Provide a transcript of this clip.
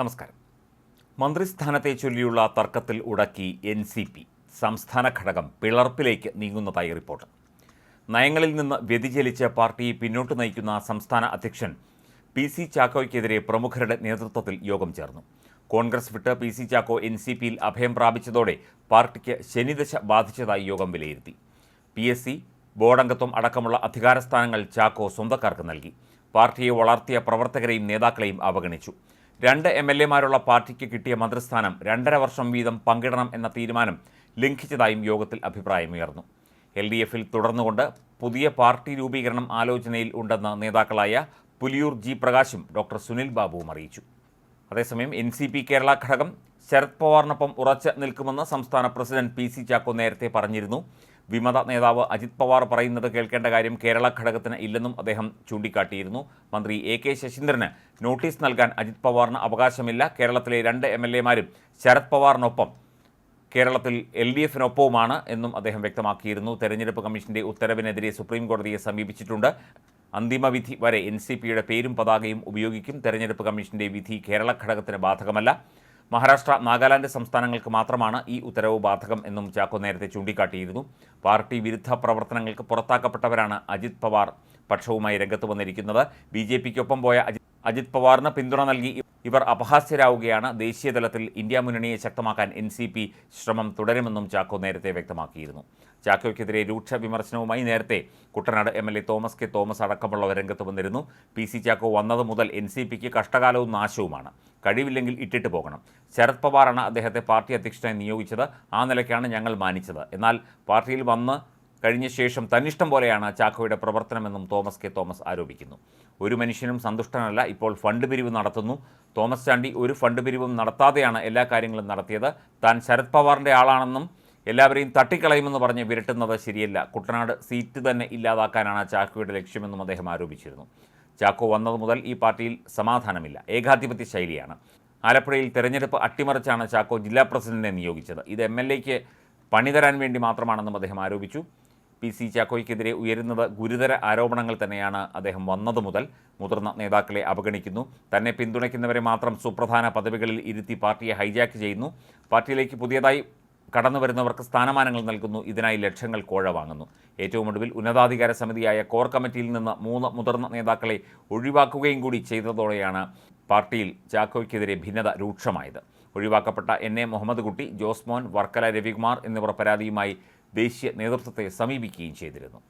നമസ്കാരം. മന്ത്രിസ്ഥാനത്തെ ചൊല്ലിയുള്ള തർക്കത്തിൽ ഉടക്കി എൻ സി പി സംസ്ഥാന ഘടകം പിളർപ്പിലേക്ക് നീങ്ങുന്നതായി റിപ്പോർട്ട്. നയങ്ങളിൽ നിന്ന് വ്യതിചലിച്ച് പാർട്ടി പിന്നോട്ട് നയിക്കുന്ന സംസ്ഥാന അധ്യക്ഷൻ പി സി ചാക്കോയ്ക്കെതിരെ പ്രമുഖരുടെ നേതൃത്വത്തിൽ യോഗം ചേർന്നു. കോൺഗ്രസ് വിട്ട് P C Chacko N C പിയിൽ അഭയം പ്രാപിച്ചതോടെ പാർട്ടിക്ക് ശനിദശ ബാധിച്ചതായി യോഗം വിലയിരുത്തി. പി എസ് സി ബോർഡംഗത്വം അടക്കമുള്ള അധികാരസ്ഥാനങ്ങൾ ചാക്കോ സ്വന്തക്കാർക്ക് നൽകി. പാർട്ടിയെ വളർത്തിയ പ്രവർത്തകരെയും നേതാക്കളെയും അവഗണിച്ചു. രണ്ട് എം എൽ എമാരുള്ള പാർട്ടിക്ക് കിട്ടിയ മന്ത്രിസ്ഥാനം രണ്ടര വർഷം വീതം പങ്കിടണം എന്ന തീരുമാനം ലംഘിച്ചതായും യോഗത്തിൽ അഭിപ്രായമുയർന്നു. എൽ ഡി എഫിൽ തുടർന്നുകൊണ്ട് പുതിയ പാർട്ടി രൂപീകരണം ആലോചനയിൽ ഉണ്ടെന്ന് നേതാക്കളായ പുലിയൂർ ജി പ്രകാശും ഡോക്ടർ സുനിൽ ബാബുവും അറിയിച്ചു. അതേസമയം എൻ സി പി കേരള ഘടകം ശരത് പവാറിനൊപ്പം ഉറച്ച് നിൽക്കുമെന്ന് സംസ്ഥാന പ്രസിഡന്റ് പി സി ചാക്കോ നേരത്തെ പറഞ്ഞിരുന്നു. വിമത നേതാവ് അജിത് പവാർ പറയുന്നത് കേൾക്കേണ്ട കാര്യം കേരള ഘടകത്തിന് ഇല്ലെന്നും അദ്ദേഹം ചൂണ്ടിക്കാട്ടിയിരുന്നു. മന്ത്രി എ കെ ശശീന്ദ്രന് നോട്ടീസ് നൽകാൻ അജിത് പവാറിന് അവകാശമില്ല. കേരളത്തിലെ രണ്ട് എം എൽ എമാരും ശരത് പവാറിനൊപ്പം കേരളത്തിൽ എൽ ഡി എഫിനൊപ്പവുമാണ് എന്നും അദ്ദേഹം വ്യക്തമാക്കിയിരുന്നു. തെരഞ്ഞെടുപ്പ് കമ്മീഷന്റെ ഉത്തരവിനെതിരെ സുപ്രീം കോടതിയെ സമീപിച്ചിട്ടുണ്ട്. അന്തിമവിധി വരെ എൻ സി പിയുടെ പേരും പതാകയും ഉപയോഗിക്കും. തെരഞ്ഞെടുപ്പ് കമ്മീഷന്റെ വിധി കേരള ഘടകത്തിന് ബാധകമല്ല. മഹാരാഷ്ട്ര നാഗാലാൻഡ് സംസ്ഥാനങ്ങൾക്ക് മാത്രമാണ് ഈ ഉത്തരവ് ബാധകം എന്നും ചാക്കോ നേരത്തെ ചൂണ്ടിക്കാട്ടിയിരുന്നു. പാർട്ടി വിരുദ്ധ പ്രവർത്തനങ്ങൾക്ക് പുറത്താക്കപ്പെട്ടവരാണ് അജിത് പവാർ പക്ഷവുമായി രംഗത്ത് വന്നിരിക്കുന്നത്. ബി ജെ പിക്കൊപ്പം പോയ അജിത് അജിത് പവാറിന് പിന്തുണ നൽകി ഇവർ അപഹാസ്യരാവുകയാണ്. ദേശീയതലത്തിൽ ഇന്ത്യ മുന്നണിയെ ശക്തമാക്കാൻ എൻ സി പി ശ്രമം തുടരുമെന്നും ചാക്കോ നേരത്തെ വ്യക്തമാക്കിയിരുന്നു. ചാക്കോയ്ക്കെതിരെ രൂക്ഷ വിമർശനവുമായി നേരത്തെ Kuttanad M L A Thomas K Thomas അടക്കമുള്ളവർ രംഗത്ത് വന്നിരുന്നു. പി സി ചാക്കോ വന്നത് മുതൽ എൻ സി പിക്ക് കഷ്ടകാലവും നാശവുമാണ്. കഴിവില്ലെങ്കിൽ ഇട്ടിട്ട് പോകണം. ശരത് പവാറാണ് അദ്ദേഹത്തെ പാർട്ടി അധ്യക്ഷനായി നിയോഗിച്ചത്. ആ നിലയ്ക്കാണ് ഞങ്ങൾ മാനിച്ചത്. എന്നാൽ പാർട്ടിയിൽ വന്ന് കഴിഞ്ഞ ശേഷം തന്നിഷ്ടം പോലെയാണ് ചാക്കോയുടെ പ്രവർത്തനമെന്നും തോമസ് കെ തോമസ് ആരോപിക്കുന്നു. ഒരു മനുഷ്യനും സന്തുഷ്ടനല്ല. ഇപ്പോൾ ഫണ്ട് പിരിവ് നടത്തുന്നു. തോമസ് ചാണ്ടി ഒരു ഫണ്ട് പിരിവും നടത്താതെയാണ് എല്ലാ കാര്യങ്ങളും നടത്തിയത്. താൻ ശരത് പവാറിന്റെ ആളാണെന്നും എല്ലാവരെയും തട്ടിക്കളയുമെന്ന് പറഞ്ഞ് വിരട്ടുന്നത് ശരിയല്ല. കുട്ടനാട് സീറ്റ് തന്നെ ഇല്ലാതാക്കാനാണ് ചാക്കോയുടെ ലക്ഷ്യമെന്നും അദ്ദേഹം ആരോപിച്ചിരുന്നു. ചാക്കോ വന്നത് മുതൽ ഈ പാർട്ടിയിൽ സമാധാനമില്ല. ഏകാധിപത്യ ശൈലിയാണ്. ആലപ്പുഴയിൽ തെരഞ്ഞെടുപ്പ് അട്ടിമറിച്ചാണ് ചാക്കോ ജില്ലാ പ്രസിഡന്റിനെ നിയോഗിച്ചത്. ഇത് എം എൽ എക്ക് പണി തരാൻ വേണ്ടി മാത്രമാണെന്നും അദ്ദേഹം ആരോപിച്ചു. പി സി ചാക്കോയ്ക്കെതിരെ ഉയരുന്നത് ഗുരുതര ആരോപണങ്ങൾ തന്നെയാണ് അദ്ദേഹം വന്നത് മുതൽ. മുതിർന്ന നേതാക്കളെ അവഗണിക്കുന്നു. തന്നെ പിന്തുണയ്ക്കുന്നവരെ മാത്രം സുപ്രധാന പദവികളിൽ ഇരുത്തി പാർട്ടിയെ ഹൈജാക്ക് ചെയ്യുന്നു. പാർട്ടിയിലേക്ക് പുതിയതായി കടന്നു വരുന്നവർക്ക് സ്ഥാനമാനങ്ങൾ നൽകുന്നു. ഇതിനായി ലക്ഷങ്ങൾ കോഴ വാങ്ങുന്നു. ഏറ്റവും ഒടുവിൽ ഉന്നതാധികാര സമിതിയായ കോർ കമ്മിറ്റിയിൽ നിന്ന് മൂന്ന് മുതിർന്ന നേതാക്കളെ ഒഴിവാക്കുകയും കൂടി ചെയ്തതോടെയാണ് പാർട്ടിയിൽ ചാക്കോയ്ക്കെതിരെ ഭിന്നത രൂക്ഷമായത്. ഒഴിവാക്കപ്പെട്ട എൻ എ മുഹമ്മദ് കുട്ടി ജോസ്മോൻ വർക്കല രവികുമാർ എന്നിവർ പരാതിയുമായി ദേശീയ നേതൃത്വത്തെ സമീപിക്കുകയും ചെയ്തിരുന്നു.